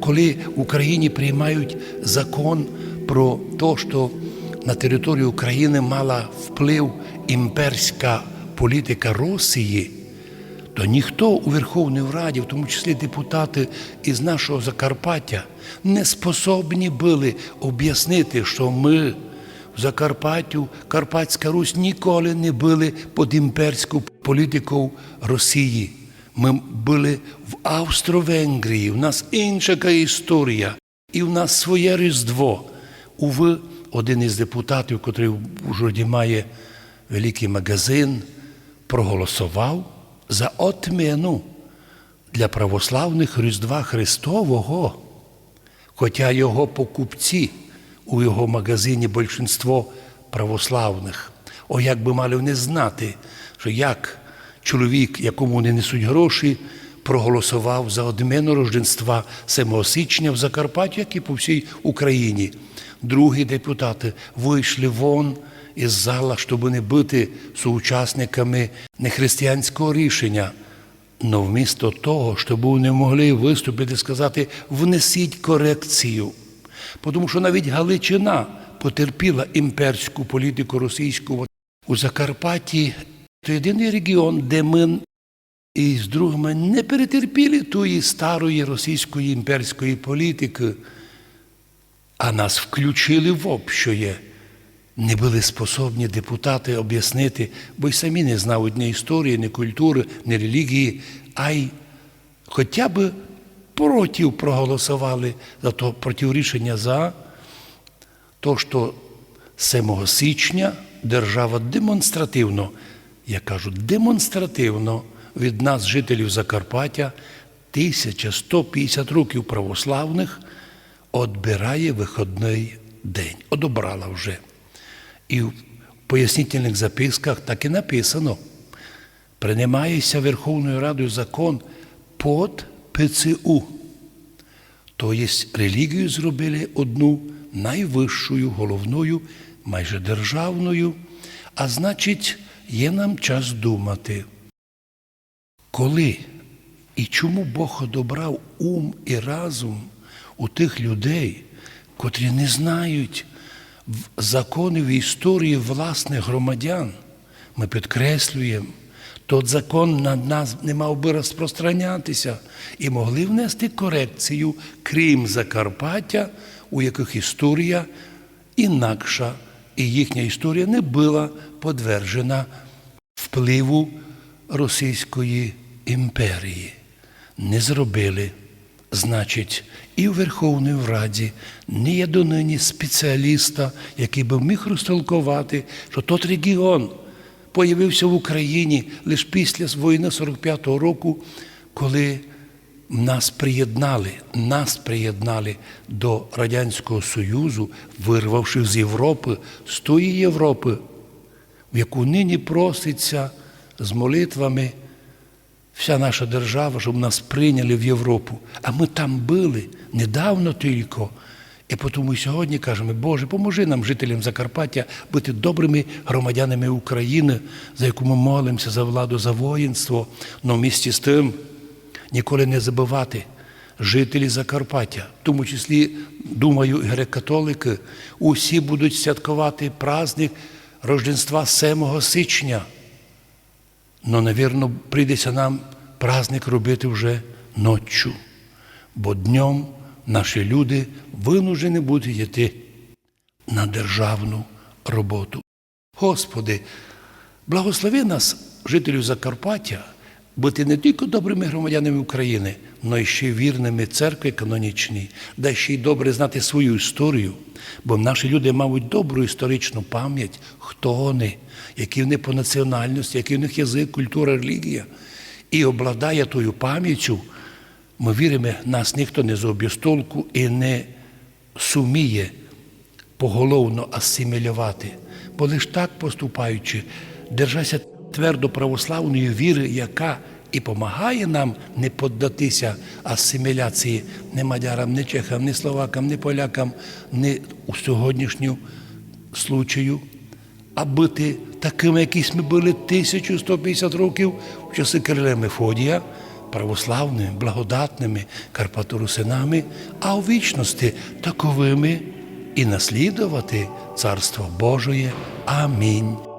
Коли в Україні приймають закон про те, що на територію України мала вплив імперська політика Росії, то ніхто у Верховній Раді, в тому числі депутати із нашого Закарпаття, не способні були об'яснити, що ми в Закарпаттю, Карпатська Русь ніколи не були під імперську політику Росії. Ми були в Австро-Венгрії, у нас інша історія, і в нас своє Різдво. Уви, один із депутатів, який в Ужгороді має великий магазин, проголосував за отмену для православних Різдва Христового, хоча його покупці у його магазині більшинство православних. О, як би мали вони знати, що як чоловік, якому не несуть гроші, проголосував за одміну рожденства 7 січня в Закарпатті, як і по всій Україні. Другі депутати вийшли вон із зала, щоб не бути соучасниками нехристиянського рішення. Но вмісто того, щоб вони могли виступити і сказати, внесіть корекцію. Тому що навіть Галичина потерпіла імперську політику російську. У Закарпатті це єдиний регіон, де ми із другими не перетерпіли тої старої російської імперської політики, а нас включили в общее. Не були способні депутати об'яснити, бо й самі не знають ні історії, ні культури, ні релігії, а й хоча б проти проголосували за то проти рішення за то, що 7 січня держава демонстративно, я кажу, демонстративно від нас, жителів Закарпаття, 1150 років православних відбирає виходний день. Одобрала вже. І в пояснительних записках так і написано: приймається Верховною Радою закон під ПЦУ. Тобто релігію зробили одну найвищою, головною, майже державною, а значить, є нам час думати, коли і чому Бог одобрав ум і разум у тих людей, котрі не знають законів і історії власних громадян, ми підкреслюємо, тот закон на нас не мав би розпространятися і могли внести корекцію, крім Закарпаття, у яких історія інакша, і їхня історія не була подвержена впливу Російської імперії. Не зробили. Значить, і в Верховній Раді не є донині спеціаліста, який би міг розтолкувати, що тот регіон появився в Україні лише після війни 45-го року, коли нас приєднали, нас приєднали до Радянського Союзу, вирвавши з Європи, з тої Європи, в яку нині проситься з молитвами вся наша держава, щоб нас прийняли в Європу. А ми там були недавно тільки. І тому сьогодні кажемо, Боже, поможи нам, жителям Закарпаття, бути добрими громадянами України, за яку ми молимося за владу, за воїнство, але в місті з тим ніколи не забувати. Жителі Закарпаття, в тому числі, думаю, греко-католики, усі будуть святкувати праздник Рождества 7 січня. Но, навірно, прийдеться нам праздник робити вже ноччю, бо днем наші люди винужені будуть йти на державну роботу. Господи, благослови нас, жителів Закарпаття, бути не тільки добрими громадянами України, але й ще вірними церкви канонічній, дай ще й добре знати свою історію, бо наші люди мають добру історичну пам'ять, хто вони, які вони по національності, який в них язик, культура, релігія. І обладає тою пам'яттю, ми віримо, нас ніхто не зоб'є з толку і не суміє поголовно асимілювати. Бо лиш так поступаючи, держася твердо православної віри, яка і допомагає нам не поддатися асиміляції ні мадярам, ні чехам, ні словакам, ні полякам, ні у сьогоднішню случаю, а бути такими, якісь ми були 1150 років в часи Кириля Мефодія, православними, благодатними карпаторусинами, а у вічності таковими і наслідувати Царство Божоє. Амінь.